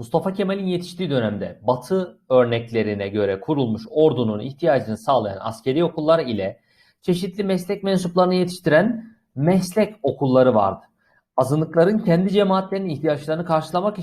Mustafa Kemal'in yetiştiği dönemde Batı örneklerine göre kurulmuş ordunun ihtiyacını sağlayan askeri okullar ile çeşitli meslek mensuplarını yetiştiren meslek okulları vardı. Azınlıkların kendi cemaatlerinin ihtiyaçlarını karşılamak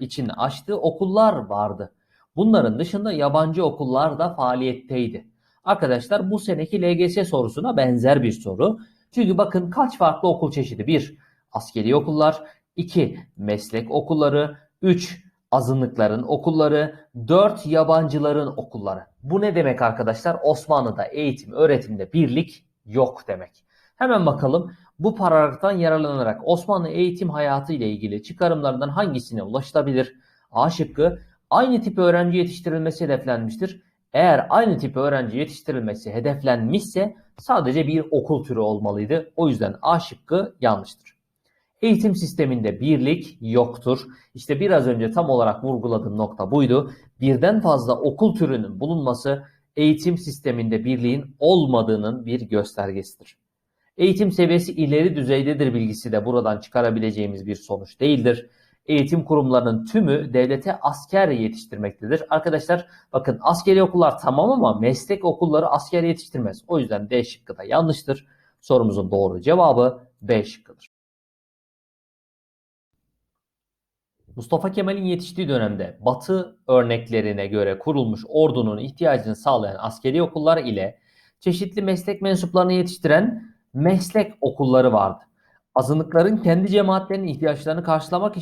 için açtığı okullar vardı. Bunların dışında yabancı okullar da faaliyetteydi. Arkadaşlar bu seneki LGS sorusuna benzer bir soru. Çünkü bakın kaç farklı okul çeşidi? 1. Askeri okullar 2. Meslek okulları 3. Azınlıkların okulları 4. Yabancıların okulları. Bu ne demek arkadaşlar? Osmanlı'da eğitim, öğretimde birlik yok demek. Hemen bakalım bu paragraftan yararlanarak Osmanlı eğitim hayatı ile ilgili çıkarımlarından hangisine ulaşılabilir? A şıkkı aynı tip öğrenci yetiştirilmesi hedeflenmiştir. Eğer aynı tip öğrenci yetiştirilmesi hedeflenmişse sadece bir okul türü olmalıydı. O yüzden A şıkkı yanlıştır. Eğitim sisteminde birlik yoktur. İşte biraz önce tam olarak vurguladığım nokta buydu. Birden fazla okul türünün bulunması eğitim sisteminde birliğin olmadığının bir göstergesidir. Eğitim seviyesi ileri düzeydedir bilgisi de buradan çıkarabileceğimiz bir sonuç değildir. Eğitim kurumlarının tümü devlete asker yetiştirmektedir. Arkadaşlar bakın askeri okullar tamam ama meslek okulları asker yetiştirmez. O yüzden D şıkkı da yanlıştır. Sorumuzun doğru cevabı B şıkkıdır. Mustafa Kemal'in yetiştiği dönemde Batı örneklerine göre kurulmuş ordunun ihtiyacını sağlayan askeri okullar ile çeşitli meslek mensuplarını yetiştiren meslek okulları vardı. Azınlıkların kendi cemaatlerinin ihtiyaçlarını karşılamak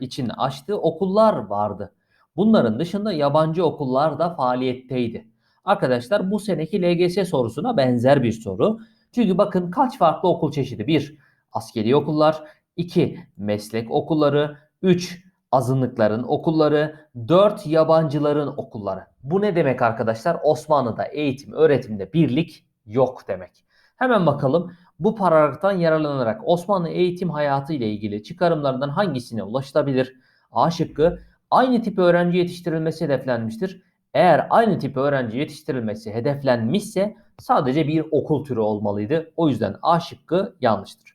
için açtığı okullar vardı. Bunların dışında yabancı okullar da faaliyetteydi. Arkadaşlar bu seneki LGS sorusuna benzer bir soru. Çünkü bakın kaç farklı okul çeşidi? 1. Askeri okullar 2. Meslek okulları 3. Azınlıkların okulları 4. Yabancıların okulları. Bu ne demek arkadaşlar? Osmanlı'da eğitim, öğretimde birlik yok demek. Hemen bakalım bu paragraftan yararlanarak Osmanlı eğitim hayatı ile ilgili çıkarımlarından hangisine ulaşılabilir? A şıkkı aynı tip öğrenci yetiştirilmesi hedeflenmiştir. Eğer aynı tip öğrenci yetiştirilmesi hedeflenmişse sadece bir okul türü olmalıydı. O yüzden A şıkkı yanlıştır.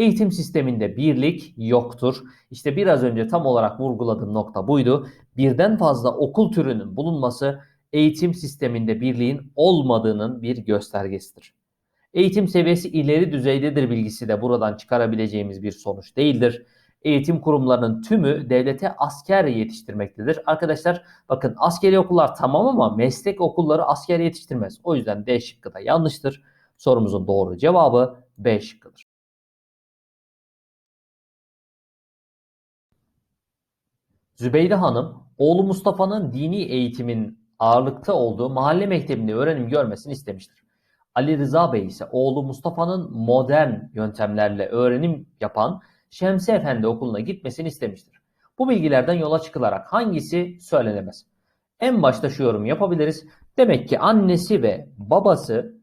Eğitim sisteminde birlik yoktur. İşte biraz önce tam olarak vurguladığım nokta buydu. Birden fazla okul türünün bulunması eğitim sisteminde birliğin olmadığının bir göstergesidir. Eğitim seviyesi ileri düzeydedir bilgisi de buradan çıkarabileceğimiz bir sonuç değildir. Eğitim kurumlarının tümü devlete asker yetiştirmektedir. Arkadaşlar bakın askeri okullar tamam ama meslek okulları asker yetiştirmez. O yüzden D şıkkı da yanlıştır. Sorumuzun doğru cevabı B şıkkıdır. Zübeyde Hanım, oğlu Mustafa'nın dini eğitimin ağırlıkta olduğu mahalle mektebinde öğrenim görmesini istemiştir. Ali Rıza Bey ise oğlu Mustafa'nın modern yöntemlerle öğrenim yapan Şemsi Efendi okuluna gitmesini istemiştir. Bu bilgilerden yola çıkılarak hangisi söylenemez? En başta şu yorum yapabiliriz. Demek ki annesi ve babası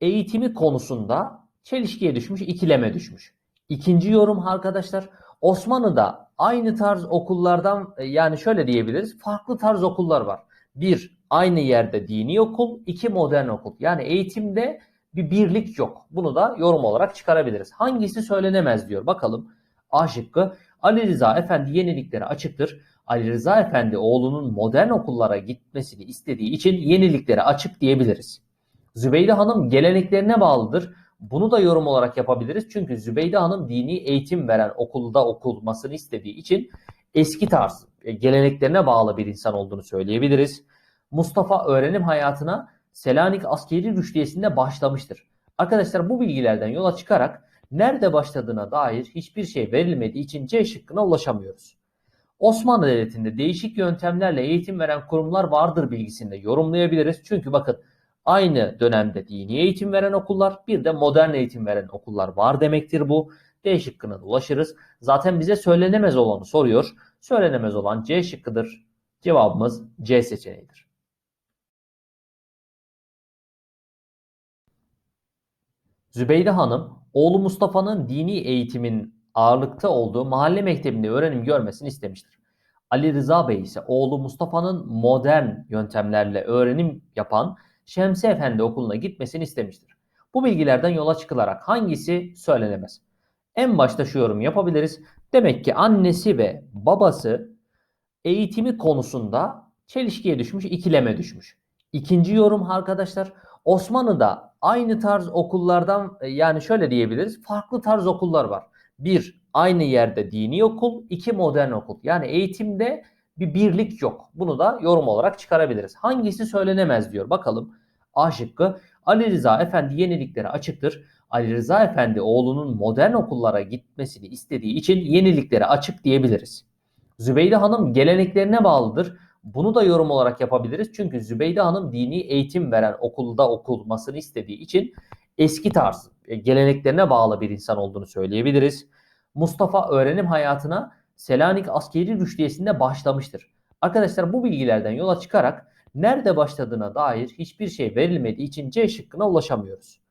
eğitimi konusunda çelişkiye düşmüş, ikileme düşmüş. İkinci yorum arkadaşlar Osmanlı'da aynı tarz okullardan e, yani şöyle diyebiliriz farklı tarz okullar var. Bir aynı yerde dini okul, iki modern okul. Yani eğitimde bir birlik yok. Bunu da yorum olarak çıkarabiliriz. Hangisi söylenemez diyor. Bakalım A şıkkı Ali Rıza Efendi yeniliklere açıktır. Ali Rıza Efendi oğlunun modern okullara gitmesini istediği için yeniliklere açık diyebiliriz. Zübeyde Hanım geleneklerine bağlıdır. Bunu da yorum olarak yapabiliriz. Çünkü Zübeyde Hanım dini eğitim veren okulda okulmasını istediği için eski tarz, e, geleneklerine bağlı bir insan olduğunu söyleyebiliriz. Mustafa öğrenim hayatına Selanik askeri rüştiyesinde başlamıştır. Arkadaşlar bu bilgilerden yola çıkarak nerede başladığına dair hiçbir şey verilmediği için C şıkkına ulaşamıyoruz. Osmanlı Devleti'nde değişik yöntemlerle eğitim veren kurumlar vardır bilgisini de yorumlayabiliriz. Çünkü bakın aynı dönemde dini eğitim veren okullar bir de modern eğitim veren okullar var demektir bu. D şıkkına ulaşırız. Zaten bize söylenemez olanı soruyor. Söylenemez olan C şıkkıdır. Cevabımız C seçeneğidir. Zübeyde Hanım, oğlu Mustafa'nın dini eğitimin ağırlıkta olduğu mahalle mektebinde öğrenim görmesini istemiştir. Ali Rıza Bey ise oğlu Mustafa'nın modern yöntemlerle öğrenim yapan Şemsi Efendi okuluna gitmesini istemiştir. Bu bilgilerden yola çıkılarak hangisi söylenemez? En başta şu yorum yapabiliriz. Demek ki annesi ve babası eğitimi konusunda çelişkiye düşmüş, ikileme düşmüş. İkinci yorum arkadaşlar Osmanlı'da aynı tarz okullardan e, yani şöyle diyebiliriz farklı tarz okullar var. Bir aynı yerde dini okul, iki modern okul. Yani eğitimde bir birlik yok. Bunu da yorum olarak çıkarabiliriz. Hangisi söylenemez diyor. Bakalım A şıkkı Ali Rıza Efendi yeniliklere açıktır. Ali Rıza Efendi oğlunun modern okullara gitmesini istediği için yeniliklere açık diyebiliriz. Zübeyde Hanım geleneklerine bağlıdır. Bunu da yorum olarak yapabiliriz. Çünkü Zübeyde Hanım dini eğitim veren okulda okulmasını istediği için eski tarz, e, geleneklerine bağlı bir insan olduğunu söyleyebiliriz. Mustafa öğrenim hayatına Selanik askeri rüştiyesinde başlamıştır. Arkadaşlar bu bilgilerden yola çıkarak nerede başladığına dair hiçbir şey verilmediği için C şıkkına ulaşamıyoruz.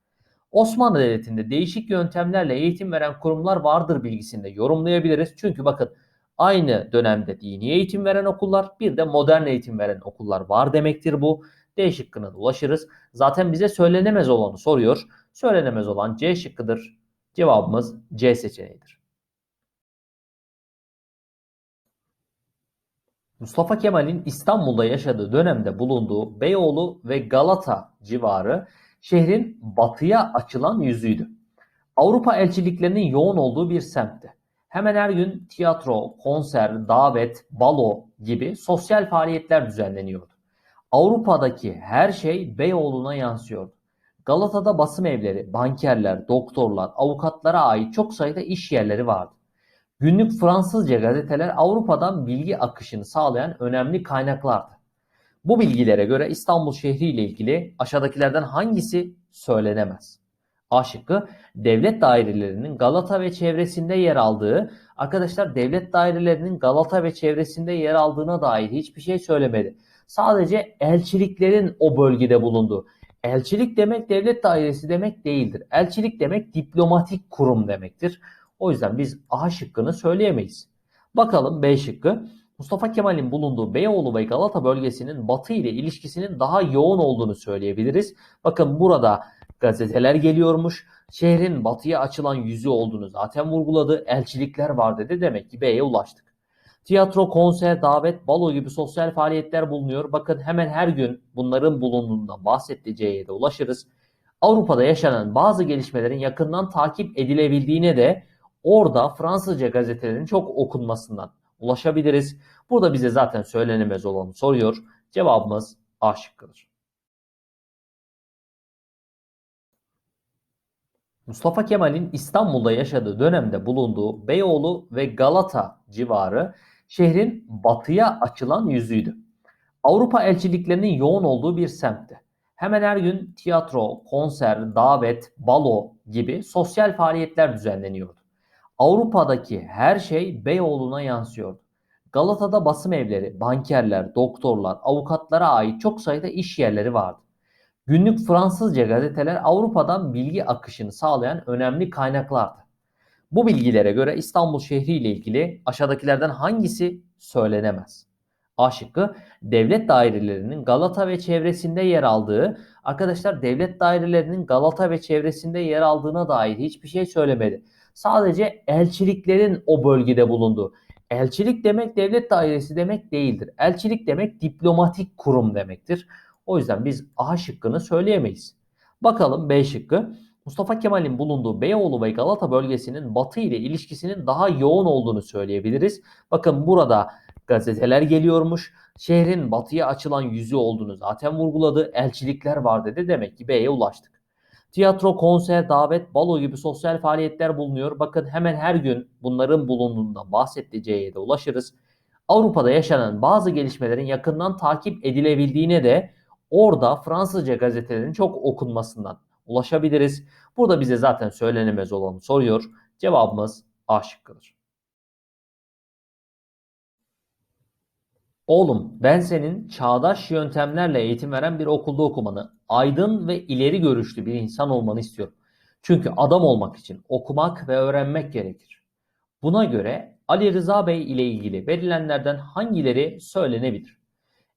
Osmanlı Devleti'nde değişik yöntemlerle eğitim veren kurumlar vardır bilgisinde yorumlayabiliriz. Çünkü bakın aynı dönemde dini eğitim veren okullar bir de modern eğitim veren okullar var demektir bu. D şıkkına ulaşırız. Zaten bize söylenemez olanı soruyor. Söylenemez olan C şıkkıdır. Cevabımız C seçeneğidir. Mustafa Kemal'in İstanbul'da yaşadığı dönemde bulunduğu Beyoğlu ve Galata civarı şehrin batıya açılan yüzüydü. Avrupa elçiliklerinin yoğun olduğu bir semtti. Hemen her gün tiyatro, konser, davet, balo gibi sosyal faaliyetler düzenleniyordu. Avrupa'daki her şey Beyoğlu'na yansıyordu. Galata'da basım evleri, bankerler, doktorlar, avukatlara ait çok sayıda iş yerleri vardı. Günlük Fransızca gazeteler Avrupa'dan bilgi akışını sağlayan önemli kaynaklardı. Bu bilgilere göre İstanbul şehri ile ilgili aşağıdakilerden hangisi söylenemez? A şıkkı devlet dairelerinin Galata ve çevresinde yer aldığı arkadaşlar devlet dairelerinin Galata ve çevresinde yer aldığına dair hiçbir şey söylemedi. Sadece elçiliklerin o bölgede bulunduğu. Elçilik demek devlet dairesi demek değildir. Elçilik demek diplomatik kurum demektir. O yüzden biz A şıkkını söyleyemeyiz. Bakalım B şıkkı. Mustafa Kemal'in bulunduğu Beyoğlu ve Galata bölgesinin Batı ile ilişkisinin daha yoğun olduğunu söyleyebiliriz. Bakın burada gazeteler geliyormuş. Şehrin batıya açılan yüzü olduğunu zaten vurguladı. Elçilikler var dedi. Demek ki B'ye ulaştık. Tiyatro, konser, davet, balo gibi sosyal faaliyetler bulunuyor. Bakın hemen her gün bunların bulunduğundan bahsetti C'ye de ulaşırız. Avrupa'da yaşanan bazı gelişmelerin yakından takip edilebildiğine de orada Fransızca gazetelerin çok okunmasından ulaşabiliriz. Burada bize zaten söylenemez olanı soruyor. Cevabımız A şıkkıdır. Mustafa Kemal'in İstanbul'da yaşadığı dönemde bulunduğu Beyoğlu ve Galata civarı şehrin batıya açılan yüzüydü. Avrupa elçiliklerinin yoğun olduğu bir semtti. Hemen her gün tiyatro, konser, davet, balo gibi sosyal faaliyetler düzenleniyordu. Avrupa'daki her şey Beyoğlu'na yansıyordu. Galata'da basım evleri, bankerler, doktorlar, avukatlara ait çok sayıda iş yerleri vardı. Günlük Fransızca gazeteler Avrupa'dan bilgi akışını sağlayan önemli kaynaklardı. Bu bilgilere göre İstanbul şehri ile ilgili aşağıdakilerden hangisi söylenemez? A şıkkı devlet dairelerinin Galata ve çevresinde yer aldığı arkadaşlar devlet dairelerinin Galata ve çevresinde yer aldığına dair hiçbir şey söylemedi. Sadece elçiliklerin o bölgede bulunduğu. Elçilik demek devlet dairesi demek değildir. Elçilik demek diplomatik kurum demektir. O yüzden biz A şıkkını söyleyemeyiz. Bakalım B şıkkı. Mustafa Kemal'in bulunduğu Beyoğlu ve Galata bölgesinin Batı ile ilişkisinin daha yoğun olduğunu söyleyebiliriz. Bakın burada gazeteler geliyormuş. Şehrin batıya açılan yüzü olduğunu zaten vurguladı. Elçilikler var dedi. Demek ki B'ye ulaştık. Tiyatro, konser, davet, balo gibi sosyal faaliyetler bulunuyor. Bakın hemen her gün bunların bulunduğundan bahsetti C'ye de ulaşırız. Avrupa'da yaşanan bazı gelişmelerin yakından takip edilebildiğine de orada Fransızca gazetelerin çok okunmasından ulaşabiliriz. Burada bize zaten söylenemez olanı soruyor. Cevabımız A şıkkıdır. Oğlum ben senin çağdaş yöntemlerle eğitim veren bir okulda okumanı, aydın ve ileri görüşlü bir insan olmanı istiyorum. Çünkü adam olmak için okumak ve öğrenmek gerekir. Buna göre Ali Rıza Bey ile ilgili verilenlerden hangileri söylenebilir?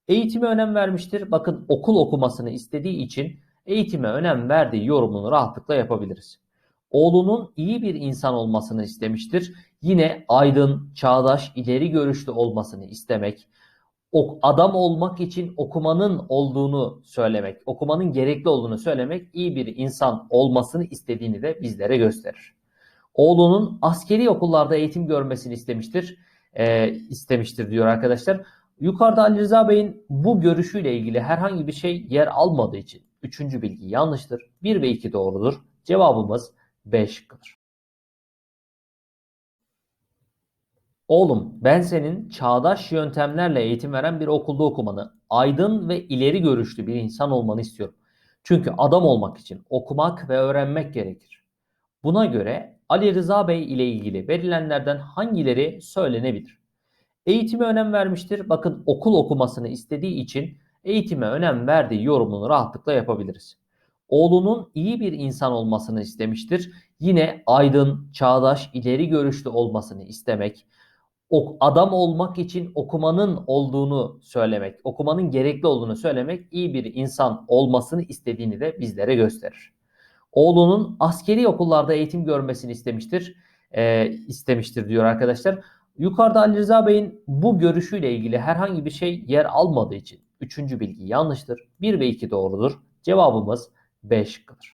Eğitime önem vermiştir. Bakın okul okumasını istediği için eğitime önem verdiği yorumunu rahatlıkla yapabiliriz. oğlunun iyi bir insan olmasını istemiştir. Yine aydın, çağdaş, ileri görüşlü olmasını istemek, adam olmak için okumanın olduğunu söylemek, okumanın gerekli olduğunu söylemek iyi bir insan olmasını istediğini de bizlere gösterir. Oğlunun askeri okullarda eğitim görmesini istemiştir. E, istemiştir diyor arkadaşlar. Yukarıda Ali Rıza Bey'in bu görüşüyle ilgili herhangi bir şey yer almadığı için üçüncü bilgi yanlıştır. 1 ve 2 doğrudur. Cevabımız B şıkkıdır. Oğlum ben senin çağdaş yöntemlerle eğitim veren bir okulda okumanı, aydın ve ileri görüşlü bir insan olmanı istiyorum. Çünkü adam olmak için okumak ve öğrenmek gerekir. Buna göre Ali Rıza Bey ile ilgili verilenlerden hangileri söylenebilir? Eğitime önem vermiştir. Bakın okul okumasını istediği için eğitime önem verdiği yorumunu rahatlıkla yapabiliriz. Oğlunun iyi bir insan olmasını istemiştir. Yine aydın, çağdaş, ileri görüşlü olmasını istemek, adam olmak için okumanın olduğunu söylemek, okumanın gerekli olduğunu söylemek iyi bir insan olmasını istediğini de bizlere gösterir. Oğlunun askeri okullarda eğitim görmesini istemiştir. E, istemiştir diyor arkadaşlar. Yukarıda Ali Rıza Bey'in bu görüşüyle ilgili herhangi bir şey yer almadığı için üçüncü bilgi yanlıştır. 1 ve 2 doğrudur. Cevabımız B şıkkıdır.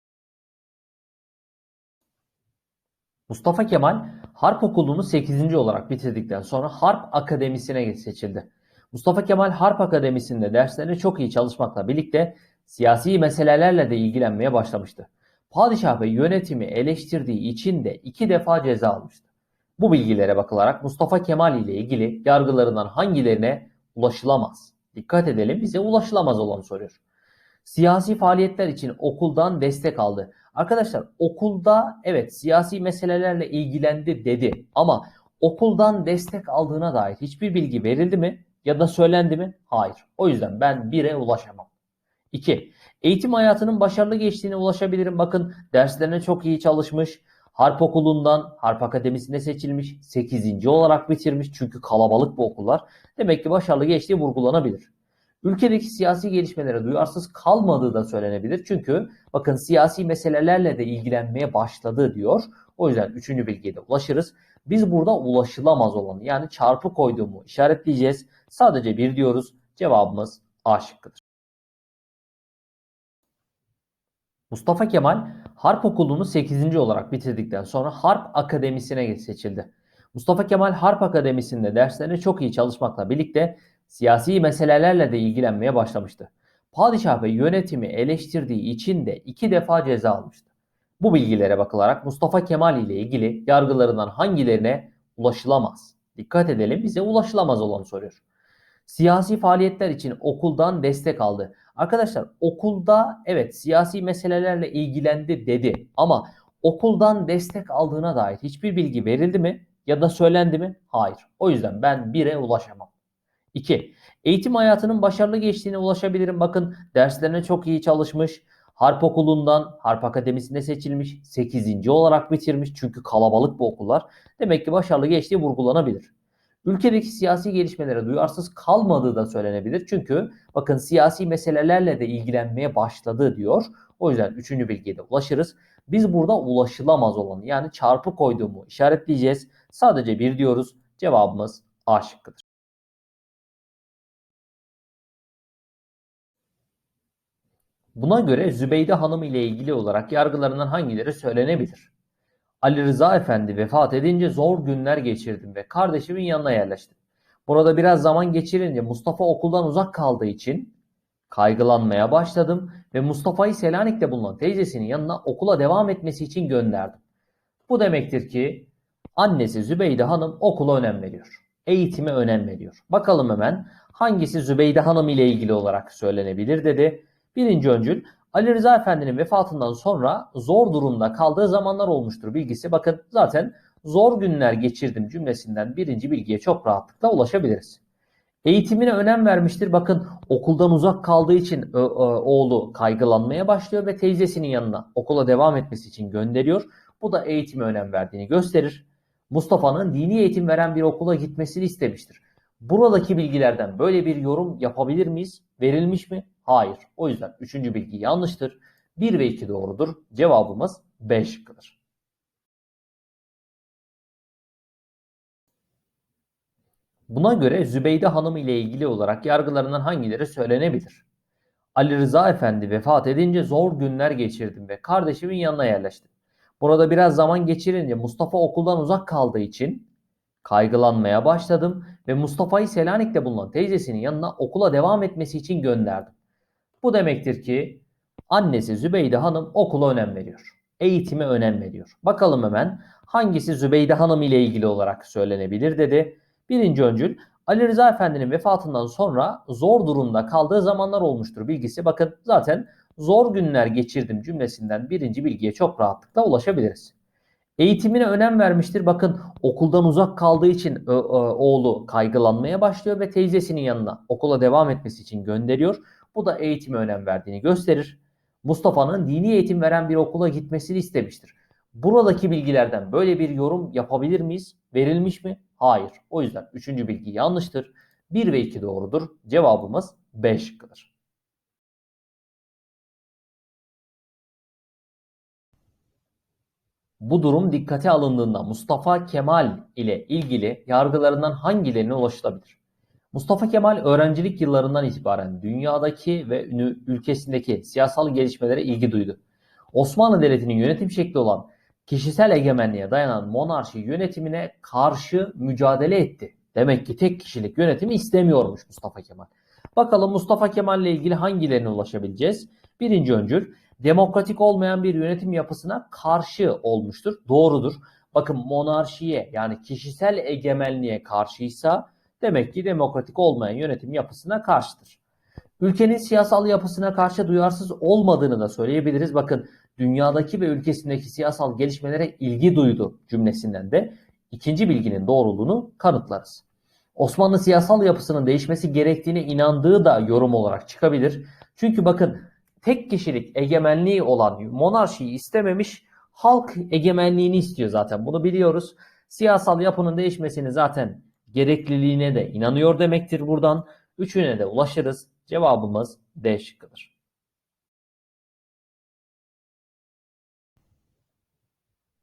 Mustafa Kemal Harp Okulu'nu 8. olarak bitirdikten sonra Harp Akademisi'ne seçildi. Mustafa Kemal Harp Akademisi'nde derslerine çok iyi çalışmakla birlikte siyasi meselelerle de ilgilenmeye başlamıştı. Padişah ve yönetimi eleştirdiği için de iki defa ceza almıştı. Bu bilgilere bakılarak Mustafa Kemal ile ilgili yargılarından hangilerine ulaşılamaz? Dikkat edelim bize ulaşılamaz olanı soruyor. Siyasi faaliyetler için okuldan destek aldı. Arkadaşlar okulda evet siyasi meselelerle ilgilendi dedi ama okuldan destek aldığına dair hiçbir bilgi verildi mi ya da söylendi mi? Hayır. O yüzden ben 1'e ulaşamam. 2. Eğitim hayatının başarılı geçtiğine ulaşabilirim. Bakın derslerine çok iyi çalışmış. Harp okulundan Harp Akademisi'ne seçilmiş. 8. olarak bitirmiş. Çünkü kalabalık bu okullar. Demek ki başarılı geçtiği vurgulanabilir. Ülkedeki siyasi gelişmelere duyarsız kalmadığı da söylenebilir. Çünkü bakın siyasi meselelerle de ilgilenmeye başladı diyor. O yüzden üçüncü bilgiye de ulaşırız. Biz burada ulaşılamaz olanı yani çarpı koyduğumu işaretleyeceğiz. Sadece bir diyoruz. Cevabımız A şıkkıdır. Mustafa Kemal Harp Okulu'nu 8. olarak bitirdikten sonra Harp Akademisi'ne seçildi. Mustafa Kemal Harp Akademisi'nde derslerine çok iyi çalışmakla birlikte siyasi meselelerle de ilgilenmeye başlamıştı. Padişah ve yönetimi eleştirdiği için de iki defa ceza almıştı. Bu bilgilere bakılarak Mustafa Kemal ile ilgili yargılarından hangilerine ulaşılamaz? Dikkat edelim bize ulaşılamaz olanı soruyor. Siyasi faaliyetler için okuldan destek aldı. Arkadaşlar okulda evet siyasi meselelerle ilgilendi dedi ama okuldan destek aldığına dair hiçbir bilgi verildi mi ya da söylendi mi? Hayır. O yüzden ben 1'e ulaşamam. 2. Eğitim hayatının başarılı geçtiğine ulaşabilirim. Bakın derslerine çok iyi çalışmış. Harp okulundan Harp Akademisi'ne seçilmiş. 8. olarak bitirmiş. Çünkü kalabalık bu okullar. Demek ki başarılı geçtiği vurgulanabilir. Ülkedeki siyasi gelişmelere duyarsız kalmadığı da söylenebilir. Çünkü bakın siyasi meselelerle de ilgilenmeye başladı diyor. O yüzden üçüncü bilgiye de ulaşırız. Biz burada ulaşılamaz olanı yani çarpı koyduğumu işaretleyeceğiz. Sadece bir diyoruz. Cevabımız A şıkkıdır. Buna göre Zübeyde Hanım ile ilgili olarak yargılarından hangileri söylenebilir? Ali Rıza Efendi vefat edince zor günler geçirdim ve kardeşimin yanına yerleştim. Burada biraz zaman geçirince Mustafa okuldan uzak kaldığı için kaygılanmaya başladım ve Mustafa'yı Selanik'te bulunan teyzesinin yanına okula devam etmesi için gönderdim. Bu demektir ki annesi Zübeyde Hanım okula önem veriyor. Eğitime önem veriyor. Bakalım hemen hangisi Zübeyde Hanım ile ilgili olarak söylenebilir dedi. Birinci öncül Ali Rıza Efendi'nin vefatından sonra zor durumda kaldığı zamanlar olmuştur bilgisi. Bakın zaten zor günler geçirdim cümlesinden birinci bilgiye çok rahatlıkla ulaşabiliriz. Eğitimine önem vermiştir. Bakın okuldan uzak kaldığı için oğlu kaygılanmaya başlıyor ve teyzesinin yanına okula devam etmesi için gönderiyor. Bu da eğitime önem verdiğini gösterir. Mustafa'nın dini eğitim veren bir okula gitmesini istemiştir. Buradaki bilgilerden böyle bir yorum yapabilir miyiz? Verilmiş mi? Hayır. O yüzden üçüncü bilgi yanlıştır. 1 ve 2 doğrudur. Cevabımız B şıkkıdır. Buna göre Zübeyde Hanım ile ilgili olarak yargılarından hangileri söylenebilir? Ali Rıza Efendi vefat edince zor günler geçirdim ve kardeşimin yanına yerleştim. Burada biraz zaman geçirince Mustafa okuldan uzak kaldığı için kaygılanmaya başladım ve Mustafa'yı Selanik'te bulunan teyzesinin yanına okula devam etmesi için gönderdim. Bu demektir ki annesi Zübeyde Hanım okula önem veriyor. Eğitime önem veriyor. Bakalım hemen hangisi Zübeyde Hanım ile ilgili olarak söylenebilir dedi. Birinci öncül Ali Rıza Efendi'nin vefatından sonra zor durumda kaldığı zamanlar olmuştur bilgisi. Bakın zaten zor günler geçirdim cümlesinden birinci bilgiye çok rahatlıkla ulaşabiliriz. Eğitimine önem vermiştir. Bakın okuldan uzak kaldığı için oğlu kaygılanmaya başlıyor ve teyzesinin yanına okula devam etmesi için gönderiyor. Bu da eğitime önem verdiğini gösterir. Mustafa'nın dini eğitim veren bir okula gitmesini istemiştir. Buradaki bilgilerden böyle bir yorum yapabilir miyiz? Verilmiş mi? Hayır. O yüzden üçüncü bilgi yanlıştır. 1 ve 2 doğrudur. Cevabımız B şıkkıdır. Bu durum dikkate alındığında Mustafa Kemal ile ilgili yargılarından hangilerine ulaşılabilir? Mustafa Kemal öğrencilik yıllarından itibaren dünyadaki ve ülkesindeki siyasal gelişmelere ilgi duydu. Osmanlı Devleti'nin yönetim şekli olan kişisel egemenliğe dayanan monarşi yönetimine karşı mücadele etti. Demek ki tek kişilik yönetimi istemiyormuş Mustafa Kemal. Bakalım Mustafa Kemal ile ilgili hangilerine ulaşabileceğiz? Birinci öncül demokratik olmayan bir yönetim yapısına karşı olmuştur. Doğrudur. Bakın monarşiye yani kişisel egemenliğe karşıysa demek ki demokratik olmayan yönetim yapısına karşıdır. Ülkenin siyasal yapısına karşı duyarsız olmadığını da söyleyebiliriz. Bakın dünyadaki ve ülkesindeki siyasal gelişmelere ilgi duydu cümlesinden de ikinci bilginin doğruluğunu kanıtlarız. Osmanlı siyasal yapısının değişmesi gerektiğine inandığı da yorum olarak çıkabilir. Çünkü bakın tek kişilik egemenliği olan monarşiyi istememiş, halk egemenliğini istiyor zaten. Bunu biliyoruz. Siyasal yapının değişmesini zaten gerekliliğine de inanıyor demektir buradan. Üçüne de ulaşırız. Cevabımız D şıkkıdır.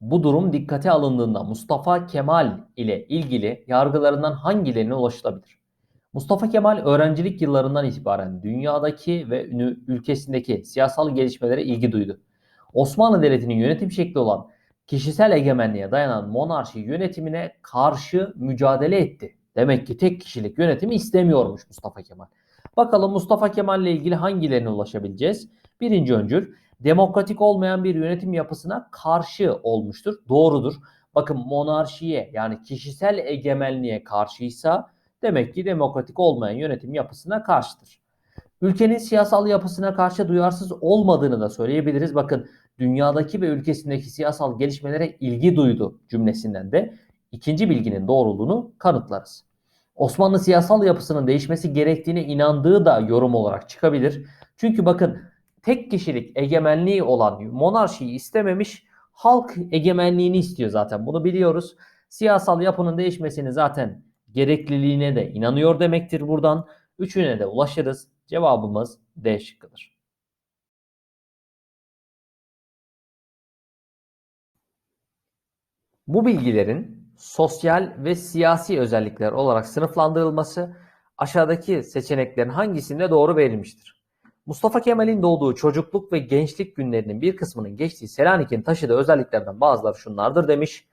Bu durum dikkate alındığında Mustafa Kemal ile ilgili yargılarından hangilerine ulaşılabilir? Mustafa Kemal öğrencilik yıllarından itibaren dünyadaki ve ülkesindeki siyasal gelişmelere ilgi duydu. Osmanlı Devleti'nin yönetim şekli olan kişisel egemenliğe dayanan monarşi yönetimine karşı mücadele etti. Demek ki tek kişilik yönetimi istemiyormuş Mustafa Kemal. Bakalım Mustafa Kemal ile ilgili hangilerine ulaşabileceğiz? Birinci öncül demokratik olmayan bir yönetim yapısına karşı olmuştur. Doğrudur. Bakın monarşiye yani kişisel egemenliğe karşıysa demek ki demokratik olmayan yönetim yapısına karşıdır. Ülkenin siyasal yapısına karşı duyarsız olmadığını da söyleyebiliriz. Bakın dünyadaki ve ülkesindeki siyasal gelişmelere ilgi duydu cümlesinden de ikinci bilginin doğruluğunu kanıtlarız. Osmanlı siyasal yapısının değişmesi gerektiğine inandığı da yorum olarak çıkabilir. Çünkü bakın tek kişilik egemenliği olan monarşiyi istememiş, halk egemenliğini istiyor zaten. Bunu biliyoruz. Siyasal yapının değişmesini zaten gerekliliğine de inanıyor demektir buradan. Üçüne de ulaşırız. Cevabımız D şıkkıdır. Bu bilgilerin sosyal ve siyasi özellikler olarak sınıflandırılması aşağıdaki seçeneklerin hangisinde doğru verilmiştir? Mustafa Kemal'in doğduğu çocukluk ve gençlik günlerinin bir kısmının geçtiği Selanik'in taşıdığı özelliklerden bazıları şunlardır demiş.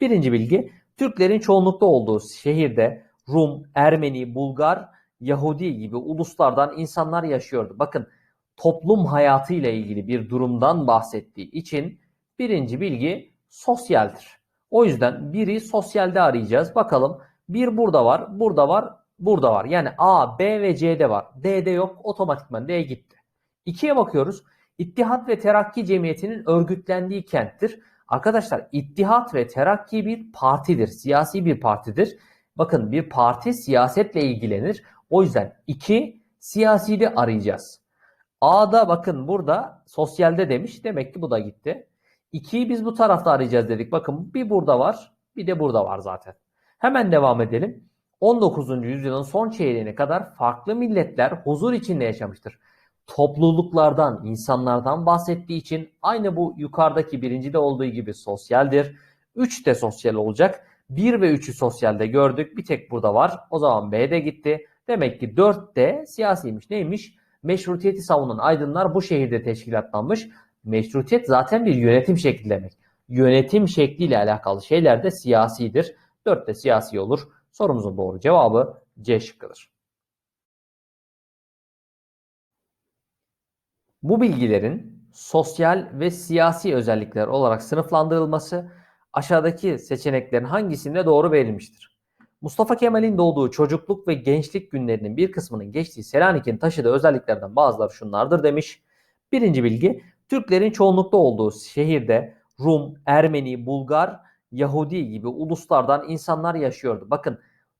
Birinci bilgi, Türklerin çoğunlukta olduğu şehirde Rum, Ermeni, Bulgar, Yahudi gibi uluslardan insanlar yaşıyordu. Bakın toplum hayatı ile ilgili bir durumdan bahsettiği için birinci bilgi sosyaldir. O yüzden biri sosyalde arayacağız. Bakalım bir burada var, burada var, burada var. Yani A, B ve C'de var. D'de yok. Otomatikman D gitti. İkiye bakıyoruz. İttihat ve Terakki Cemiyeti'nin örgütlendiği kenttir. Arkadaşlar İttihat ve Terakki bir partidir. Siyasi bir partidir. Bakın bir parti siyasetle ilgilenir. O yüzden iki siyasi de arayacağız. A'da bakın burada sosyalde demiş. Demek ki bu da gitti. 2'yi biz bu tarafta arayacağız dedik. Bakın bir burada var bir de burada var zaten. Hemen devam edelim. 19. yüzyılın son çeyreğine kadar farklı milletler huzur içinde yaşamıştır. Topluluklardan, insanlardan bahsettiği için aynı bu yukarıdaki birincide olduğu gibi sosyaldir. 3 de sosyal olacak. 1 ve 3'ü sosyalde gördük. Bir tek burada var. O zaman B de gitti. Demek ki 4 de siyasiymiş. Neymiş? Meşrutiyeti savunan aydınlar bu şehirde teşkilatlanmış. Meşrutiyet zaten bir yönetim şekli demek. Yönetim şekliyle alakalı şeyler de siyasidir. 4 de siyasi olur. Sorumuzun doğru cevabı C şıkkıdır. Bu bilgilerin sosyal ve siyasi özellikler olarak sınıflandırılması aşağıdaki seçeneklerin hangisinde doğru verilmiştir? Mustafa Kemal'in doğduğu çocukluk ve gençlik günlerinin bir kısmının geçtiği Selanik'in taşıdığı özelliklerden bazıları şunlardır demiş. Birinci bilgi, Türklerin çoğunlukta olduğu şehirde Rum, Ermeni, Bulgar, Yahudi gibi uluslardan insanlar yaşıyordu. Bakın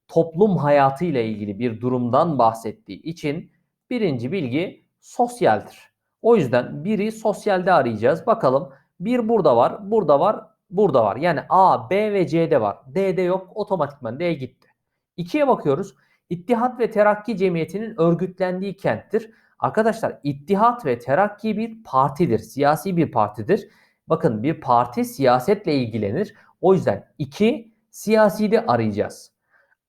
toplum hayatı ile ilgili bir durumdan bahsettiği için birinci bilgi sosyaldir. O yüzden biri sosyalde arayacağız. Bakalım bir burada var, burada var, burada var. Yani A, B ve C'de var. D'de yok. Otomatikman D gitti. İkiye bakıyoruz. İttihat ve Terakki Cemiyeti'nin örgütlendiği kenttir. Arkadaşlar İttihat ve Terakki bir partidir. Siyasi bir partidir. Bakın bir parti siyasetle ilgilenir. O yüzden 2 siyasi de arayacağız.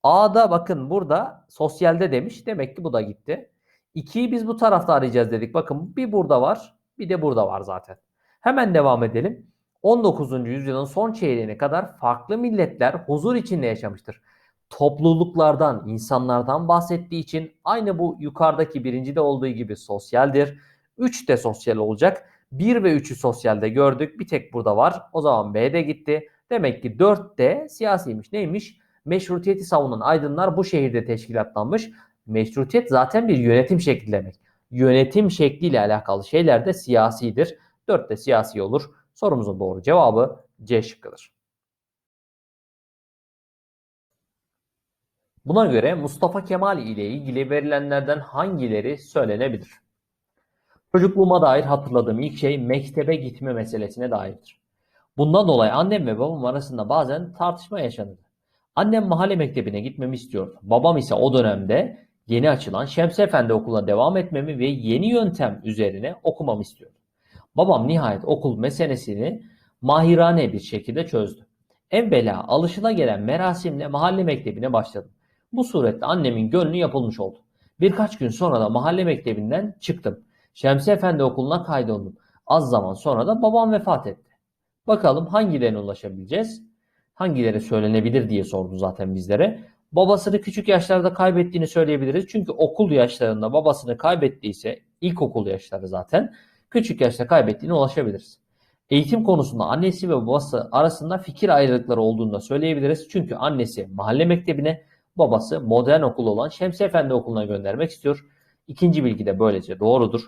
A'da bakın burada sosyalde demiş. Demek ki bu da gitti. 2'yi biz bu tarafta arayacağız dedik. Bakın bir burada var, bir de burada var zaten. Hemen devam edelim. 19. yüzyılın son çeyreğine kadar farklı milletler huzur içinde yaşamıştır. Topluluklardan, insanlardan bahsettiği için aynı bu yukarıdaki birincide olduğu gibi sosyaldir. 3 de sosyal olacak. 1 ve 3'ü sosyalde gördük. Bir tek burada var. O zaman B de gitti. Demek ki 4 de siyasiymiş. Neymiş? Meşrutiyeti savunan aydınlar bu şehirde teşkilatlanmış. Meşrutiyet zaten bir yönetim şekli demek. Yönetim şekliyle alakalı şeyler de siyasidir. 4 de siyasi olur. Sorumuzun doğru cevabı C şıkkıdır. Buna göre Mustafa Kemal ile ilgili verilenlerden hangileri söylenebilir? Çocukluğuma dair hatırladığım ilk şey mektebe gitme meselesine dairdir. Bundan dolayı annem ve babam arasında bazen tartışma yaşanırdı. Annem mahalle mektebine gitmemi istiyordu. Babam ise o dönemde yeni açılan Şemsi Efendi okuluna devam etmemi ve yeni yöntem üzerine okumamı istiyordu. Babam nihayet okul meselesini mahirane bir şekilde çözdü. Evvela alışılagelen merasimle mahalle mektebine başladım. Bu surette annemin gönlü yapılmış oldu. Birkaç gün sonra da mahalle mektebinden çıktım. Şemsi Efendi okuluna kaydoldum. Az zaman sonra da babam vefat etti. Bakalım hangilerine ulaşabileceğiz? Hangileri söylenebilir diye sordu zaten bizlere. Babasını küçük yaşlarda kaybettiğini söyleyebiliriz. Çünkü okul yaşlarında babasını kaybettiyse ilkokul yaşları zaten küçük yaşta kaybettiğine ulaşabiliriz. Eğitim konusunda annesi ve babası arasında fikir ayrılıkları olduğunu da söyleyebiliriz. Çünkü annesi mahalle mektebine, babası modern okul olan Şemsi Efendi okuluna göndermek istiyor. İkinci bilgi de böylece doğrudur.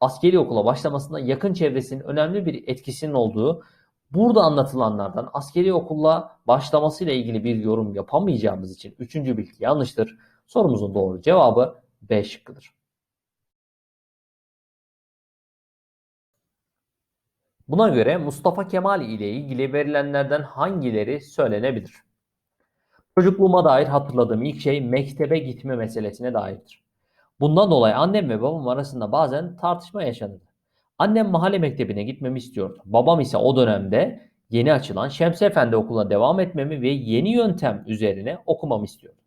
Askeri okula başlamasında yakın çevresinin önemli bir etkisinin olduğu burada anlatılanlardan askeri okulla başlamasıyla ilgili bir yorum yapamayacağımız için üçüncü bilgi yanlıştır. Sorumuzun doğru cevabı B şıkkıdır. Buna göre Mustafa Kemal ile ilgili verilenlerden hangileri söylenebilir? Çocukluğuma dair hatırladığım ilk şey mektebe gitme meselesine dairdir. Bundan dolayı annem ve babam arasında bazen tartışma yaşanırdı. Annem mahalle mektebine gitmemi istiyordu. Babam ise o dönemde yeni açılan Şemsi Efendi okuluna devam etmemi ve yeni yöntem üzerine okumamı istiyordu.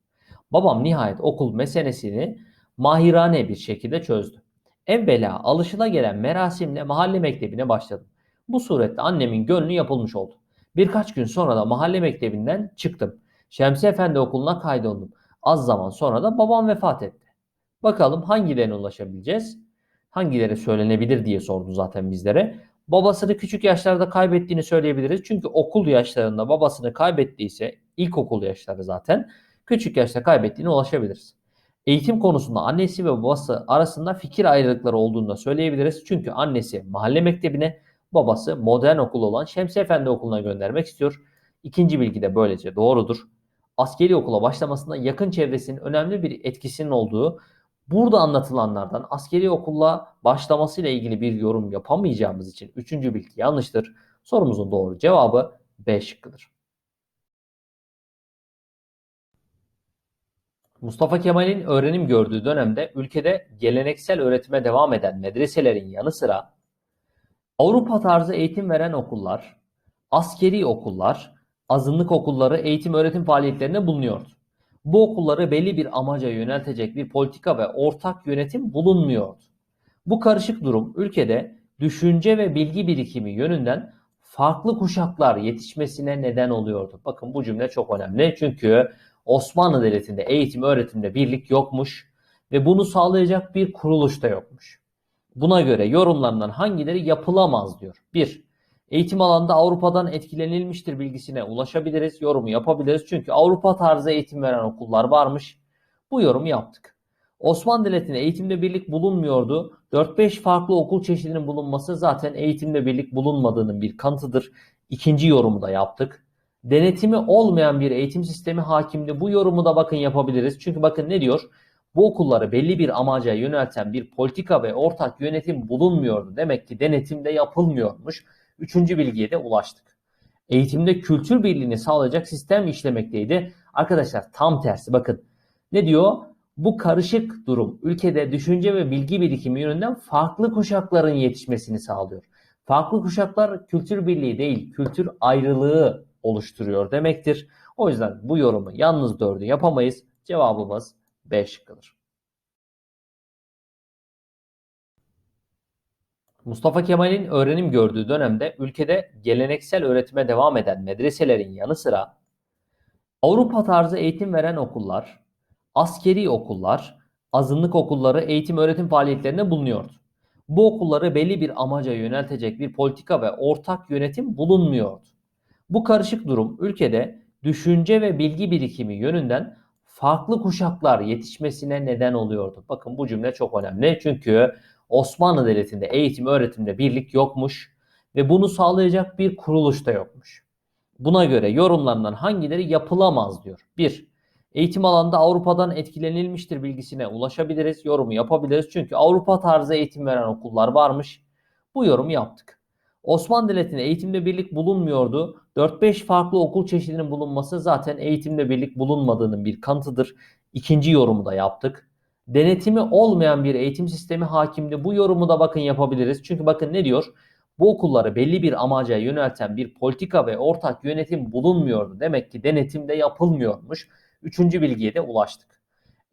Babam nihayet okul meselesini mahirane bir şekilde çözdü. Evvela alışılagelen merasimle mahalle mektebine başladım. Bu surette annemin gönlü yapılmış oldu. Birkaç gün sonra da mahalle mektebinden çıktım. Şemsi Efendi okuluna kaydoldum. Az zaman sonra da babam vefat etti. Bakalım hangilerine ulaşabileceğiz? Hangileri söylenebilir diye sordu zaten bizlere. Babasını küçük yaşlarda kaybettiğini söyleyebiliriz. Çünkü okul yaşlarında babasını kaybettiyse ilkokul yaşları zaten küçük yaşta kaybettiğine ulaşabiliriz. Eğitim konusunda annesi ve babası arasında fikir ayrılıkları olduğunu da söyleyebiliriz. Çünkü annesi mahalle mektebine, babası modern okul olan Şemsi Efendi okuluna göndermek istiyor. İkinci bilgi de böylece doğrudur. Askeri okula başlamasında yakın çevresinin önemli bir etkisinin olduğu burada anlatılanlardan askeri okulla başlamasıyla ilgili bir yorum yapamayacağımız için üçüncü bilgi yanlıştır. Sorumuzun doğru cevabı B şıkkıdır. Mustafa Kemal'in öğrenim gördüğü dönemde ülkede geleneksel öğretime devam eden medreselerin yanı sıra Avrupa tarzı eğitim veren okullar, askeri okullar, azınlık okulları eğitim öğretim faaliyetlerinde bulunuyordu. Bu okulları belli bir amaca yöneltecek bir politika ve ortak yönetim bulunmuyordu. Bu karışık durum ülkede düşünce ve bilgi birikimi yönünden farklı kuşaklar yetişmesine neden oluyordu. Bakın bu cümle çok önemli çünkü Osmanlı Devleti'nde eğitim öğretimde birlik yokmuş ve bunu sağlayacak bir kuruluş da yokmuş. Buna göre yorumlarından hangileri yapılamaz diyor. 1. Eğitim alanında Avrupa'dan etkilenilmiştir bilgisine ulaşabiliriz, yorumu yapabiliriz. Çünkü Avrupa tarzı eğitim veren okullar varmış. Bu yorumu yaptık. Osmanlı Devleti'nde eğitimde birlik bulunmuyordu. 4-5 farklı okul çeşidinin bulunması zaten eğitimde birlik bulunmadığının bir kanıtıdır. İkinci yorumu da yaptık. Denetimi olmayan bir eğitim sistemi hakimdi. Bu yorumu da bakın yapabiliriz. Çünkü bakın ne diyor? Bu okulları belli bir amaca yönelten bir politika ve ortak yönetim bulunmuyordu. Demek ki denetimde yapılmıyormuş. Üçüncü bilgiye de ulaştık. Eğitimde kültür birliğini sağlayacak sistem işlemekteydi. Arkadaşlar tam tersi bakın. Ne diyor? Bu karışık durum ülkede düşünce ve bilgi birikimi yönünden farklı kuşakların yetişmesini sağlıyor. Farklı kuşaklar kültür birliği değil, kültür ayrılığı oluşturuyor demektir. O yüzden bu yorumu yalnız dördü yapamayız. Cevabımız B şıkkıdır. Mustafa Kemal'in öğrenim gördüğü dönemde ülkede geleneksel öğretime devam eden medreselerin yanı sıra Avrupa tarzı eğitim veren okullar, askeri okullar, azınlık okulları eğitim öğretim faaliyetlerinde bulunuyordu. Bu okulları belli bir amaca yöneltecek bir politika ve ortak yönetim bulunmuyordu. Bu karışık durum ülkede düşünce ve bilgi birikimi yönünden farklı kuşaklar yetişmesine neden oluyordu. Bakın bu cümle çok önemli çünkü Osmanlı Devleti'nde eğitim öğretimde birlik yokmuş ve bunu sağlayacak bir kuruluş da yokmuş. Buna göre yorumlarından hangileri yapılamaz diyor. 1. Eğitim alanında Avrupa'dan etkilenilmiştir bilgisine ulaşabiliriz, yorumu yapabiliriz. Çünkü Avrupa tarzı eğitim veren okullar varmış. Bu yorumu yaptık. Osmanlı Devleti'nde eğitimde birlik bulunmuyordu. 4-5 farklı okul çeşidinin bulunması zaten eğitimde birlik bulunmadığının bir kanıtıdır. İkinci yorumu da yaptık. Denetimi olmayan bir eğitim sistemi hakimdi. Bu yorumu da bakın yapabiliriz. Çünkü bakın ne diyor? Bu okulları belli bir amaca yönelten bir politika ve ortak yönetim bulunmuyordu. Demek ki denetimde yapılmıyormuş. Üçüncü bilgiye de ulaştık.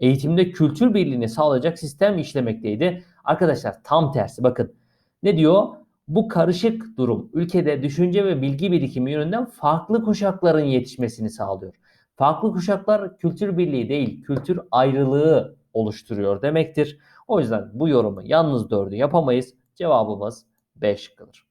Eğitimde kültür birliğini sağlayacak sistem işlemekteydi. Arkadaşlar tam tersi bakın. Ne diyor? Bu karışık durum ülkede düşünce ve bilgi birikimi yönünden farklı kuşakların yetişmesini sağlıyor. Farklı kuşaklar kültür birliği değil, kültür ayrılığı oluşturuyor demektir. O yüzden bu yorumu yalnız dördü yapamayız. Cevabımız B şıkkıdır.